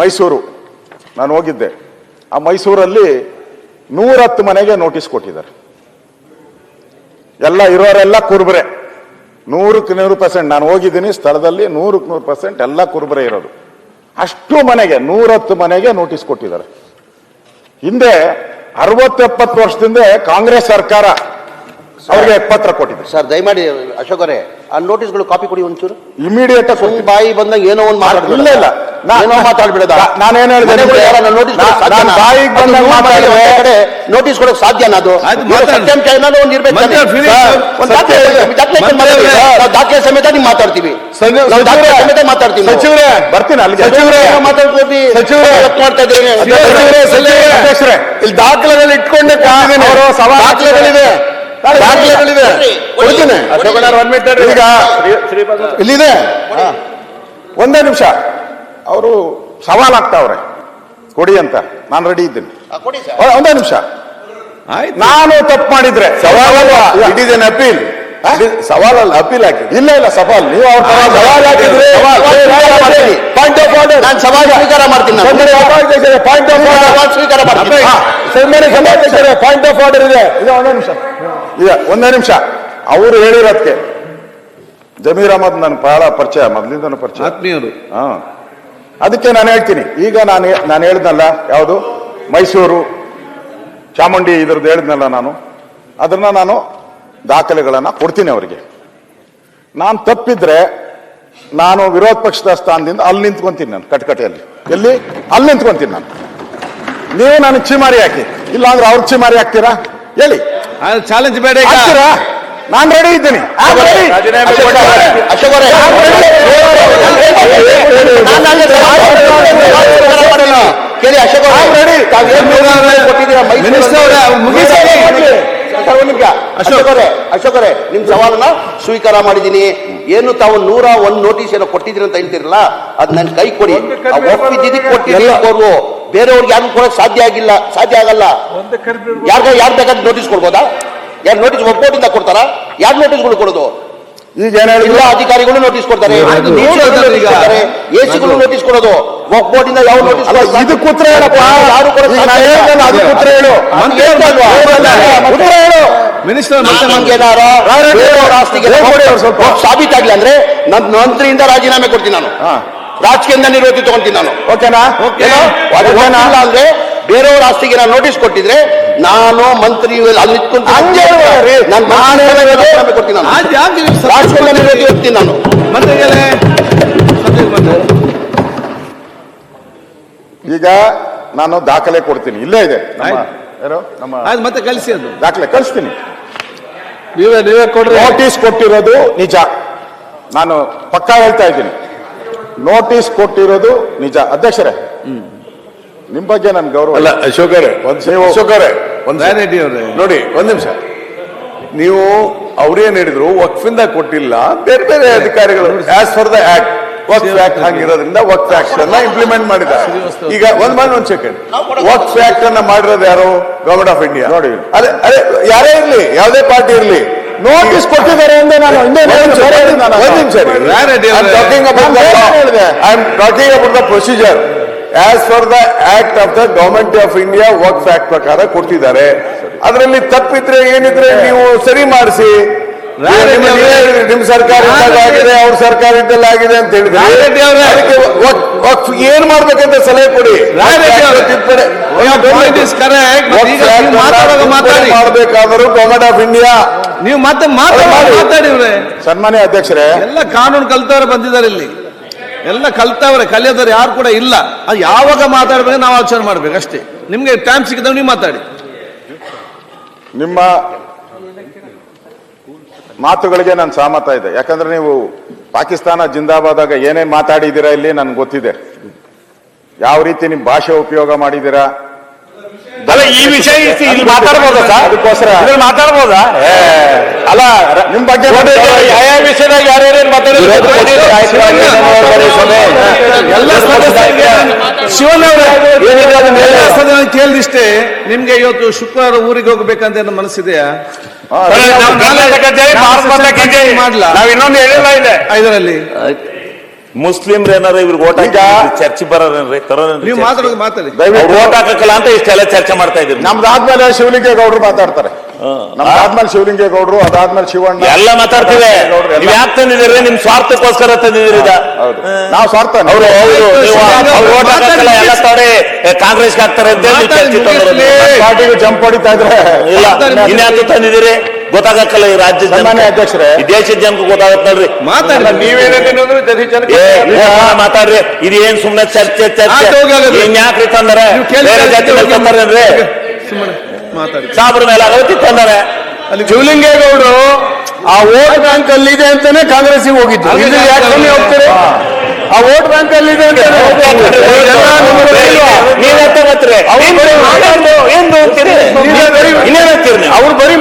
ಮೈಸೂರು. ನಾನು ಹೋಗಿದ್ದೆ. ಆ ಮೈಸೂರಲ್ಲಿ ನೂರತ್ತು ಮನೆಗೆ ನೋಟಿಸ್ ಕೊಟ್ಟಿದ್ದಾರೆ. ಎಲ್ಲ ಇರೋರೆಲ್ಲ ಕುರುಬರೆ. ನೂರಕ್ಕೆ ನೂರು ಪರ್ಸೆಂಟ್ ನಾನು ಹೋಗಿದ್ದೀನಿ ಸ್ಥಳದಲ್ಲಿ ನೂರಕ್ಕೆ ನೂರು ಪರ್ಸೆಂಟ್ ಎಲ್ಲ ಕುರುಬರೆ ಇರೋದು. ಅಷ್ಟು ಮನೆಗೆ ನೂರತ್ತು ಮನೆಗೆ ನೋಟಿಸ್ ಕೊಟ್ಟಿದ್ದಾರೆ. ಹಿಂದೆ ಅರವತ್ತೆಪ್ಪತ್ತು ವರ್ಷದಿಂದ ಕಾಂಗ್ರೆಸ್ ಸರ್ಕಾರ ಅವರಿಗೆ ಪತ್ರ ಕೊಟ್ಟಿದೆ. ಸರ್ ದಯಮಾಡಿ ಅಶೋಕರೇ ಆ ನೋಟಿಸ್ಗಳು ಕಾಪಿ ಕೊಡಿ ಒಂಚೂರು. ಇಮಿಡಿಯೇಟ್ ಬಾಯಿ ಬಂದಾಗ ಏನೋ ಒಂದು ಮಾಡಿಲ್ಲ ಇಲ್ಲ ಇಲ್ಲ. ಏನೋ ಮಾತಾಡ್ಬಿಡದ? ನಾ- ನಾನೇನ್ ಹೇಳಿದೆ ಬಾಯಿಗ್ ನೋಟಿಸ್ ಕೊಡಕ್ ಒಂದು ಇರ್ಬೇಕು ಸರ್. ಒಂದು ದಾಖಲೆ. ನಾವು ಸಮೇತ ನಿಮ್ ಮಾತಾಡ್ತೀವಿ. ನಾವು ದಾಖಲೆ ಸಮೇತ ಮಾತಾಡ್ತೀವಿ. ಸಚಿವರೇ ಬರ್ತೀನಿ ಅಲ್ಲಿಗೆ. ಸಚಿವರೇ ಮಾತಾಡ್ತೀವಿ ಸಚಿವರೇ. ಮಾಡ್ತಾ ಅಧ್ಯಕ್ಷರೇ, ಇಲ್ಲಿ ದಾಖಲೆಗಳು ಇಟ್ಕೊಂಡೆ. ಅವರು ಸವಾಲು ದಾಖಲೆಗಳಿದೆ. ದಾಖಲೆಗಳಿದೆ. ಕೊಡ್ತೀನಿ. ಈಗ ಇಲ್ಲಿದೆ. ಒಂದೇ ನಿಮಿಷ. ಅವರು ಸವಾಲ್ ಆಗ್ತಾವ್ರೆ. ಕೊಡಿ ಅಂತ. ನಾನು ರೆಡಿ ಇದ್ದೀನಿ. ಕೊಡಿ ಸರ್. ಒಂದೇ ನಿಮಿಷ. ಆಯ್ತು. ನಾನು ತಪ್ಪು ಮಾಡಿದ್ರೆ. ಸವಾಲಲ್ಲ ಇಟ್ ಇಸ್ ಎನ್ ಅಪೀಲ್ ಸವಾಲ್ ಅಲ್ಲ ಅಪೀಲ್ ಹಾಕಿ ಇಲ್ಲ ಇಲ್ಲ ಸವಾಲ್. ನೀವು ಅವ್ರ ಸವಾಲ್ ಹಾಕಿದ್ರೆ ಪಾಯಿಂಟ್ ಆಫ್ ಆರ್ಡರ್ ನಾನು ಸವಾಲ್ ಸ್ವೀಕಾರ ಮಾಡ್ತೀನಿ ನಾನು. ಪಾಯಿಂಟ್ ಆಫ್ ಆರ್ಡರ್ ಸ್ವೀಕಾರ ಮಾಡ್ತೀನಿ. ಪಾಯಿಂಟ್ ಆಫ್ ಆರ್ಡರ್ ಇದೆ. ಇದೆ ಒಂದೇ ನಿಮಿಷ. ಇದೆ ಒಂದೇ ನಿಮಿಷ. ಅವರು ಹೇಳಿರೋದಕ್ಕೆ ಜಮೀರ್ ಅಹಮದ್ ನನ್ನ ಬಹಳ ಪರಿಚಯ ಮೊದಲಿಂದನೂ ಪರಿಚಯ. ಆತ್ಮೀಯರು. ಹಾ. ಅದಕ್ಕೆ ನಾನು ಹೇಳ್ತೀನಿ. ಈಗ ನಾನು ನಾನು ಹೇಳಿದ್ನಲ್ಲ ಯಾವುದು? ಮೈಸೂರು ಚಾಮುಂಡಿ ಇದ್ರದ್ದು ಹೇಳಿದ್ನಲ್ಲ ನಾನು. ಅದನ್ನ ನಾನು ದಾಖಲೆಗಳನ್ನು ಕೊಡ್ತೀನಿ ಅವರಿಗೆ. ನಾನು ತಪ್ಪಿದ್ರೆ ನಾನು ವಿರೋಧ ಪಕ್ಷದ ಸ್ಥಾನದಿಂದ ಅಲ್ಲಿ ನಿಂತ್ಕೊಂತೀನಿ ನಾನು ಕಟ್ಕಟೆಯಲ್ಲಿ. ಎಲ್ಲಿ? ಅಲ್ಲಿ ನಿಂತ್ಕೊಂತೀನಿ ನಾನು. ನೀವು ನನಗೆ ಚಿಮಾರಿ ಹಾಕಿ. ಇಲ್ಲಾಂದ್ರೆ ಅವ್ರ ಚಿಮಾರಿ ಹಾಕ್ತೀರಾ? ಹೇಳಿ. ಚಾಲೆಂಜ್ ಬೇಡ ನಾನು ರೆಡಿ ಇದ್ದೀನಿ ಅಶೋಕರೇ ಅಶೋಕರೇ. ಕೇಳಿ ಅಶೋಕ್. ಅಶೋಕ್ ಅವರೇ ಅಶೋಕ್ ಅವರೇ ನಿಮ್ ಸವಾಲನ್ನ ಸ್ವೀಕಾರ ಮಾಡಿದ್ದೀನಿ ಏನು ತಾವು ನೂರ ಒಂದ್ ನೋಟಿಸ್ ಏನೋ ಕೊಟ್ಟಿದ್ದೀರಿ ಅಂತ ಹೇಳ್ತಿರಲ್ಲ ಅದ್ ನನ್ ಕೈ ಕೊಡಿ ಒಪ್ಪಿದ್ದಿದ್ದಕ್ಕೆ ಕೊಟ್ಟಿದ್ದೀರಿ ಅವರು ಬೇರೆಯವ್ರಿಗೆ ಯಾರು ಕೊಡಕ್ ಸಾಧ್ಯ ಆಗಿಲ್ಲ ಸಾಧ್ಯ ಆಗಲ್ಲ ಯಾರ್ಗ ಯಾರು ಬೇಕಾದ್ರೆ ನೋಟಿಸ್ ಕೊಡ್ಬೋದಾ ಯಾರು ನೋಟಿಸ್ ಒಬ್ಬೋಟಿಂದ ಕೊಡ್ತಾರಾ? ಯಾರು ನೋಟಿಸ್ಗಳು ಕೊಡೋದು? ಎಲ್ಲ ಅಧಿಕಾರಿಗಳು ನೋಟಿಸ್ ಕೊಡ್ತಾರೆ. ಎಸಿಗಳು ನೋಟಿಸ್ ಕೊಡೋದು. ಒಬ್ಬೋಟಿಂದ ಯಾವ ನೋಟಿಸ್ ಇದು ಹೇಳಪ್ಪ. ಯಾರು. ಸಾಬೀತಾಗ್ಲಿ ಅಂದ್ರೆ ನನ್ನ ಮಂತ್ರಿಯಿಂದ ರಾಜೀನಾಮೆ ಕೊಡ್ತೀನಿ ನಾನು. ರಾಜಕೀಯದಿಂದ ನಿವೃತ್ತಿ ತಗೊಂತೀನಿ ನಾನು. ಓಕೆನಾ? ಅಂದ್ರೆ ಬೇರೆಯವ್ರ ಆಸ್ತಿಗೆ ನಾನು ನೋಟಿಸ್ ಕೊಟ್ಟಿದ್ರೆ ನಾನು ಮಂತ್ರಿ ಅಲ್ಲಿ ನಿಂತ್ಕೊಂಡು ಹಂಗೆ ನಾನು ನಾನು ಹೇಳೋದು- ಕೊಡ್ತೀನಿ ನಾನು. ಆಯ್ತು ಯಾಕೆ ನೀವು ಸತ್ಯ ಹೋಗ್ತೀನಿ ನಾನು. ಮಂತ್ರಿಗಳೇ ಈಗ ನಾನು ದಾಖಲೆ ಕೊಡ್ತೀನಿ. ಇಲ್ಲೇ ಇದೆ. ಮತ್ತೆ ಕಳಿಸಿ ಅದು. ದಾಖಲೆ ಕಳಿಸ್ತೀನಿ. ನೀವೇ ನೀವೇ ಕೊಡ್ರಿ. ನೋಟಿಸ್ ಕೊಟ್ಟಿರೋದು ನಿಜ. ನಾನು ಪಕ್ಕಾ ಹೇಳ್ತಾ ಇದ್ದೀನಿ. ನೋಟಿಸ್ ಕೊಟ್ಟಿರೋದು ನಿಜ. ಅಧ್ಯಕ್ಷರೇ ನಿಮ್ ಬಗ್ಗೆ ನನ್ ಗೌರವ ಅಲ್ಲ ಅಶೋಕರೇ ಒಂದ್ ನೀವು- ಒಂದ್ ಅವರೇ. ನೋಡಿ ಒಂದ್ ನಿಮಿಷ. ನೀವು ಅವ್ರೇನ್ ಹೇಳಿದ್ರು ವಕ್ಫಿಂದ ಕೊಟ್ಟಿಲ್ಲ ಬೇರೆ ಬೇರೆ ಅಧಿಕಾರಿಗಳು as for the act Waqf act ಹಂಗಿರೋದ್ರಿಂದ Waqf act ಅನ್ನ ಇಂಪ್ಲಿಮೆಂಟ್ ಮಾಡಿದ ಈಗ ಒಂದ್ ಮಾಡಿ ಒಂದ್ ಸೆಕೆಂಡ್ ವಕ್ಫ್ ಆಕ್ಟ್ ಅನ್ನ ಮಾಡಿರೋದು ಯಾರು? ಗವರ್ಮೆಂಟ್ ಆಫ್ ಇಂಡಿಯಾ ನೋಡಿ. ಅದೇ ಅದೇ ಯಾರೇ ಇರ್ಲಿ ಯಾವ್ದೇ ಪಾರ್ಟಿ ಇರ್ಲಿ. ನೋಟಿಸ್ ಕೊಟ್ಟಿದ್ದಾರೆ ಅಂದ್ರೆ ನಾನು am talking about the procedure. ಒಂದ್ for the act of the government of India works act ಪ್ರಕಾರ ಕೊಟ್ಟಿದ್ದಾರೆ ಅದರಲ್ಲಿ ತಪ್ಪಿದ್ರೆ ಏನಿದ್ರೆ ನೀವು ಸರಿ ಮಾಡಿಸಿ. ನಿಮ್ ಸರ್ಕಾರ ಇದ್ದಾಗಿದೆ ಅವ್ರ. ಸರ್ಕಾರ ಇದ್ದಲ್ಲಿ ಆಗಿದೆ ಅಂತ ಹೇಳಿದ್ರೆ. ಏನ್ ಮಾಡ್ಬೇಕಂತ ಸಲಹೆ ಕೊಡಿ. ಮಾಡ್ಬೇಕಾದರೂ ಗವರ್ಮೆಂಟ್ ಆಫ್ ಇಂಡಿಯಾ ನೀವು ಮತ್ತೆ ಮಾತಾಡಿ ಸನ್ಮಾನ್ಯ ಅಧ್ಯಕ್ಷರೇ. ಎಲ್ಲ ಕಾನೂನು ಕಲ್ತವ್ರೆ ಬಂದಿದ್ದಾರೆ ಇಲ್ಲಿ. ಎಲ್ಲ ಕಲ್ತವ್ರೆ, ಕಲಿಯೋದವ್ರು ಯಾರು ಕೂಡ ಇಲ್ಲ. ಅದು ಯಾವಾಗ ಮಾತಾಡ್ಬೇಕು ನಾವು ಆಲೋಚನೆ ಮಾಡ್ಬೇಕು, ಅಷ್ಟೇ. ನಿಮ್ಗೆ ಟೈಮ್ ಸಿಕ್ಕಿದಾಗ ನೀವು ಮಾತಾಡಿ. ನಿಮ್ಮ ಮಾತುಗಳಿಗೆ ನಾನು ಸಹಮತ ಇದೆ. ಯಾಕಂದ್ರೆ ನೀವು ಪಾಕಿಸ್ತಾನ ಜಿಂದಾಬಾದಾಗ ಏನೇನು ಮಾತಾಡಿದ್ದೀರಾ ಇಲ್ಲಿ, ನನ್ಗೆ ಗೊತ್ತಿದೆ. ಯಾವ ರೀತಿ ನಿಮ್ಮ ಭಾಷೆ ಉಪಯೋಗ ಮಾಡಿದ್ದೀರಾ? ಅಲ್ಲ ಈ ವಿಷಯ ಇಲ್ಲಿ ಮಾತಾಡ್ಬೋದಾ ಸರ್? ಅದಕ್ಕೋಸ್ಕರ ಇದ್ರಲ್ಲಿ ಮಾತಾಡ್ಬೋದಾ? ಅಲ್ಲ ನಿಮ್ ಬಗ್ಗೆ ಯಾವ ವಿಷಯದಾಗ ಯಾರ್ಯಾರೇನ್ ಮಾತಾಡಿದ್ರೆ? ಕೇಳಿದಿಷ್ಟೇ ನಿಮ್ಗೆ ಇವತ್ತು ಶುಕ್ರವಾರ ಊರಿಗೆ ಹೋಗ್ಬೇಕಂತ ಏನೋ ಮನಸ್ಸಿದೆಯಾ? ಮಾಡ್ಲಾ? ನಾವ್ ಇನ್ನೊಂದು ಹೇಳಿಲ್ಲ ಇದೆ ಇದರಲ್ಲಿ ಮುಸ್ಲಿಮ್ರ ಏನಾರ ಇವ್ರಿಗೆ ಓಟ್ ಈಗ- ಚರ್ಚೆ ಬರೋರೇನ್ರಿ? ತರೋರೇನ್ರಿ ನೀವು ಮಾತಾಡೋದು ಮಾತಾಡಿ. ದಯವಿಟ್ಟು ಓಟ್ ಹಾಕಲ್ಲ ಅಂತ ಇಷ್ಟೆಲ್ಲ ಚರ್ಚೆ ಮಾಡ್ತಾ ಇದ್ದೀರಿ. ನಮ್ದಾದ್ಮೇಲೆ ಶಿವಲಿಂಗೇಗೌಡರು ಮಾತಾಡ್ತಾರೆ. ನಮ್ದಾದ್ಮೇಲೆ ಶಿವಲಿಂಗೇಗೌಡರು ಅದಾದ್ಮೇಲೆ ಶಿವಣ್ಣ. ಎಲ್ಲ ಮಾತಾಡ್ತೀವಿ. ಗೌಡ್ರು ಎಲ್ಲ. ನೀವ್ ಯಾಕೆ ತಂದಿದ್ದೀರಿ? ನಿಮ್ ಸ್ವಾರ್ಥಕ್ಕೋಸ್ಕರ ತಂದಿದ್ದೀರಿ ನಾವ್ ಹೌದು. ನಾವು ಸ್ವಾರ್ಥ ಅವರು ಹೌದು ನೀವು ಅವ್ರು ಎಲ್ಲ ತೋಡೆ. ಹಾಕ್ತಾರೆ ಅಂತ ಹೇಳಿ ಚರ್ಚೆ. ಪಾರ್ಟಿಗೆ ಜಂಪ್ ಹೊಡಿತಾ ಇದ್ರೆ. ಇಲ್ಲ. ಇನ್ಯಾಕೆ ತಂದಿದ್ದೀರಿ? ಗೊತ್ತಾಗಕ್ಕಲ್ಲ ಈ ರಾಜ್ಯ ಸನ್ಮಾನ್ಯ ಅಧ್ಯಕ್ಷರೇ. ಈ ದೇಶದ ಜನಕ್ಕೆ ಗೊತ್ತಾಗತ್ತೆ ನೋಡ್ರಿ. ಮಾತಾಡಿ ಏ ಓಪನ್ ಮಾತಾಡ್ರಿ. ಇದು ಏನ್ ಸುಮ್ನೆ ಚರ್ಚೆ ಚರ್ಚೆ? ಆಯ್ತು, ಹೋಗಿ ಹಾಗಾದ್ರೆ. ಏನ್ ಯಾಕ್ರಿ ತಂದಾರೆ? ನೀವು ಕೇಳಿ ಬೇರೆ ಜಾತಿ ಮೇಲೆ ತಂದಾರೇನ್ರಿ ಸುಮ್ಮನೆ ಮಾತಾಡಿ. ಸಾಬ್ರ ಮೇಲೆ ಆಗತ್ತಿ ತಂದಾರೆ. ಶಿವಲಿಂಗೇಗೌಡರು ಆ ವೋಟ್ ಬ್ಯಾಂಕ್ ಅಲ್ಲಿ ಇದೆ ಅಂತಾನೆ ಕಾಂಗ್ರೆಸ್ಗೆ ಹೋಗಿದ್ದು ಅಲ್ಲಿ ಇದು ಯಾಕೆ ಕಮ್ಮಿ ಹೋಗ್ತಾರೆ? ಆ ವೋಟ್ ಬ್ಯಾಂಕ್ ಅಲ್ಲಿ ಇದೆ ಅಂತ ನೀವ್ ಗೊತ್ತಿರಿ ಏನು ಬರೀ- ಇನ್ನೇನ್ ಅಂತೀರಿ ನೀವು? ಅವ್ರು ಬರೀ